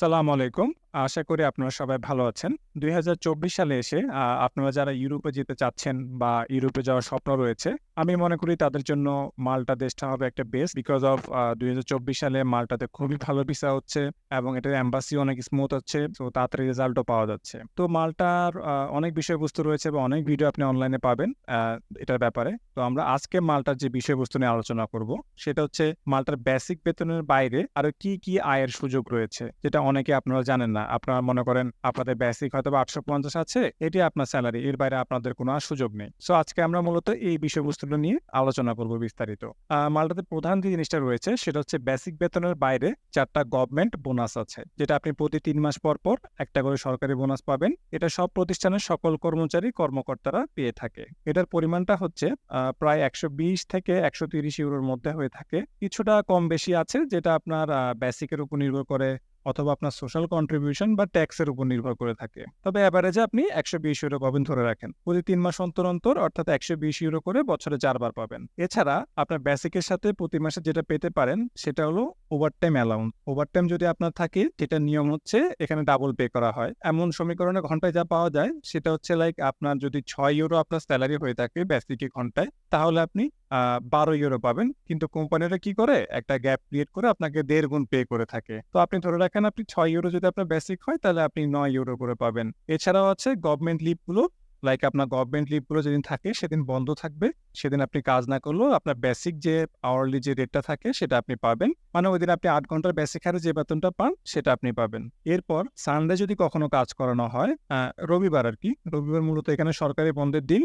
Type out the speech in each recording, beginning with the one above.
আসসালামু আলাইকুম। আশা করি আপনারা সবাই ভালো আছেন। ২০২৪ সালে এসে আপনারা যারা ইউরোপে যেতে চাচ্ছেন বা ইউরোপে যাওয়ার স্বপ্ন রয়েছে, আমি মনে করি তাদের জন্য মাল্টা দেশটা হবে একটা বেস্ট বিকজ অফ ২০২৪ সালে মাল্টাতে খুবই ভালো ভিসা হচ্ছে এবং এটার এম্বাসি অনেক স্মুথ হচ্ছে। তো তাড়াতাড়ি রেজাল্টও পাওয়া যাচ্ছে। তো মাল্টার অনেক বিষয়বস্তু রয়েছে বা অনেক ভিডিও আপনি অনলাইনে পাবেন এটার ব্যাপারে। তো আমরা আজকে মাল্টার যে বিষয়বস্তু নিয়ে আলোচনা করব, সেটা হচ্ছে মাল্টার বেসিক বেতনের বাইরে আরও কি, কি আয়ের সুযোগ রয়েছে? যেটা অনেকে আপনারা জানেন না। আপনারা মনে করেন আপনাদের বেসিক হয়তোবা ৮৫০ আছে, এটি আপনার সেলারি। এর বাইরে আপনাদের কোনো আর সুযোগ নেই। সো আজকে আমরা মূলত এই বিষয়বস্তুগুলো নিয়ে আলোচনা করব বিস্তারিত। মাল্টাতে প্রধান যে জিনিসটা রয়েছে সেটা হচ্ছে বেসিক বেতনের বাইরে ৪ টা গভর্নমেন্ট বোনাস আছে। যেটা আপনি প্রতি ৩ মাস পর, পর একটা করে সরকারি বোনাস পাবেন। এটা সব প্রতিষ্ঠানের সকল কর্মচারী, কর্মকর্তারা পেয়ে থাকে। এটার পরিমাণটা হচ্ছে প্রায় ১২০ থেকে ১৩০ ইউরোর মধ্যে হয়ে থাকে। কিছুটা কম বেশি আছে যেটা আপনার বেসিকের উপর নির্ভর করে অথবা আপনার সোশ্যাল কন্ট্রিবিউশন বা ট্যাক্সের উপর নির্ভর করে থাকে। তবে অ্যাভারেজে আপনি ১২০ ইউরো পাবেন ধরে রাখেন। প্রতি তিন মাস অন্তর, অন্তর অর্থাৎ ১২০ ইউরো করে বছরে চারবার পাবেন। এছাড়া আপনার বেসিকের সাথে প্রতি মাসে যেটা পেতে পারেন সেটা হলো ওভারটাইম অ্যালাউন্স। ওভারটাইম যদি আপনার থাকে যেটার নিয়ম হচ্ছে এখানে ডাবল পে করা হয়। এমন সমীকরণে ঘন্টায় যা পাওয়া যায় সেটা হচ্ছে লাইক আপনার যদি ছয় ইউরো আপনার স্যালারি হয়ে থাকে বেসিকে ঘন্টায় তাহলে আপনি বারো ১২ ইউরো পাবেন। কিন্তু কোম্পানিরা কি করে? একটা গ্যাপ ক্রিয়েট করে আপনাকে দেড় গুণ পে করে থাকে। তো আপনি ধরে রাখেন আপনি ৬ ইউরো যদি আপনার বেসিক হয় তাহলে আপনি নয় ইউরো করে পাবেন। এছাড়াও আছে গভর্নমেন্ট লিভগুলো লাইক আপনার গভর্নমেন্ট লিভগুলো যেদিন থাকে সেদিন বন্ধ থাকবে। সেদিন আপনি কাজ না করলেও আপনার বেসিক যে আওয়ারলি যে রেটটা থাকে সেটা আপনি পাবেন। মানে ওইদিন আপনি আট ঘণ্টার বেসিক হারে যে বেতনটা পান সেটা আপনি পাবেন। এরপর সানডে যদি কখনো কাজ করানো হয়, রবিবার আরকি। রবিবার মূলত এখানে সরকারি বন্ধের দিন।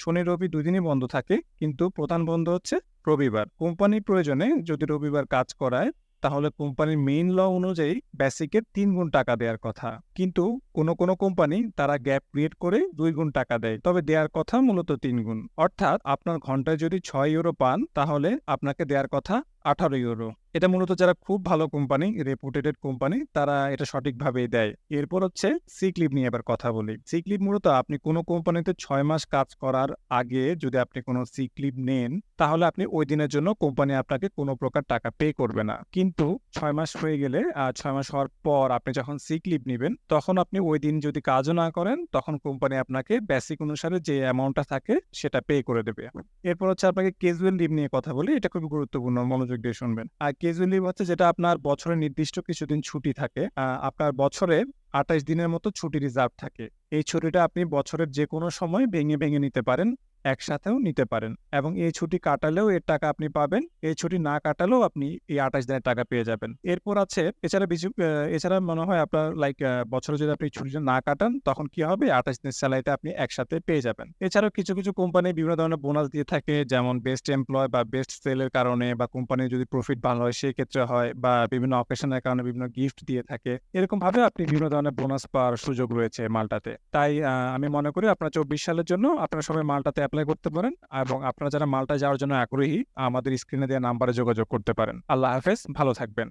শনি, রবি ২ দিনই বন্ধ থাকে। কিন্তু প্রধান বন্ধ হচ্ছে রবিবার। কোম্পানি প্রয়োজনে যদি রবিবার কাজ করায় তাহলে কোম্পানির মেইন ল অনুযায়ী বেসিকের তিন গুণ টাকা দেওয়ার কথা। কিন্তু কোন, কোন কোম্পানি তারা গ্যাপ ক্রিয়েট করে দুই গুণ টাকা দেয়। তবে দেওয়ার কথা মূলত তিন গুণ। অর্থাৎ আপনার ঘন্টায় যদি ছয় ইউরো পান তাহলে আপনাকে দেওয়ার কথা ১৮ ইউরো। এটা মূলত যারা খুব ভালো কোম্পানি, রেপুটেটেড কোম্পানি তারা এটা সঠিকভাবেই দেয়। এরপর হচ্ছে সিক লিভ নিয়ে এবার কথা বলি। সিক লিভ মূলত আপনি কোন কোম্পানিতে ছয় মাস কাজ করার আগে যদি আপনি কোনো সিক লিভ নেন তাহলে আপনি ওই দিনের জন্য কোম্পানি আপনাকে কোনো প্রকার টাকা পে করবে না। কিন্তু ছয় মাস হয়ে গেলে ৬ মাস হওয়ার পর আপনি যখন সিক লিভ নিবেন তখন আপনি ওই দিন যদি কাজও না করেন তখন কোম্পানি আপনাকে বেসিক অনুসারে যে অ্যামাউন্টটা থাকে সেটা পে করে দেবে। এরপর হচ্ছে আপনাকে ক্যাজুয়াল লিভ নিয়ে কথা বলি। এটা খুবই গুরুত্বপূর্ণ মনোযোগ দিয়ে শুনবেন। আর কেজুয়াল লিভ হচ্ছে যেটা আপনার বছরে নির্দিষ্ট কিছুদিন ছুটি থাকে। আপনার বছরে ২৮ দিনের মতো ছুটি রিজার্ভ থাকে। এই ছুটিটা আপনি বছরের যে কোনো সময় ভেঙে, ভেঙে নিতে পারেন। একসাথেও নিতে পারেন এবং এই ছুটি কাটালেও এর টাকা আপনি পাবেন। এই ছুটি না কাটালেও আপনি এই ২৮ দিনের টাকা পেয়ে যাবেন। এরপর আছে এছাড়া আ এছাড়া মনে হয় আপনার লাইক বছরে যদি আপনি ছুটিটা না কাটান তখন কি হবে? ২৮ দিনের স্যালারিতে আপনি একসাথে পেয়ে যাবেন। এছাড়াও কিছু, কিছু কোম্পানি বিভিন্ন ধরনের বোনাস দিয়ে থাকে যেমন বেস্ট এমপ্লয় বা বেস্ট সেলের কারণে বা কোম্পানির যদি প্রফিট ভালো হয় সেক্ষেত্রে হয় বা বিভিন্ন অকেশনের কারণে বিভিন্ন গিফট দিয়ে থাকে। এরকমভাবে আপনি বিভিন্ন ধরনের বোনাস পাওয়ার সুযোগ রয়েছে মালটাতে তাই আমি মনে করি আপনার ২৪ সালের জন্য আপনারা সবাই মাল্টাতে এপ্লাই করতে পারেন এবং আপনারা যারা মাল্টায় যাওয়ার জন্য আগ্রহী আমাদের স্ক্রিনে দেওয়া নাম্বারে যোগাযোগ করতে পারেন। আল্লাহ হাফেজ, ভালো থাকবেন।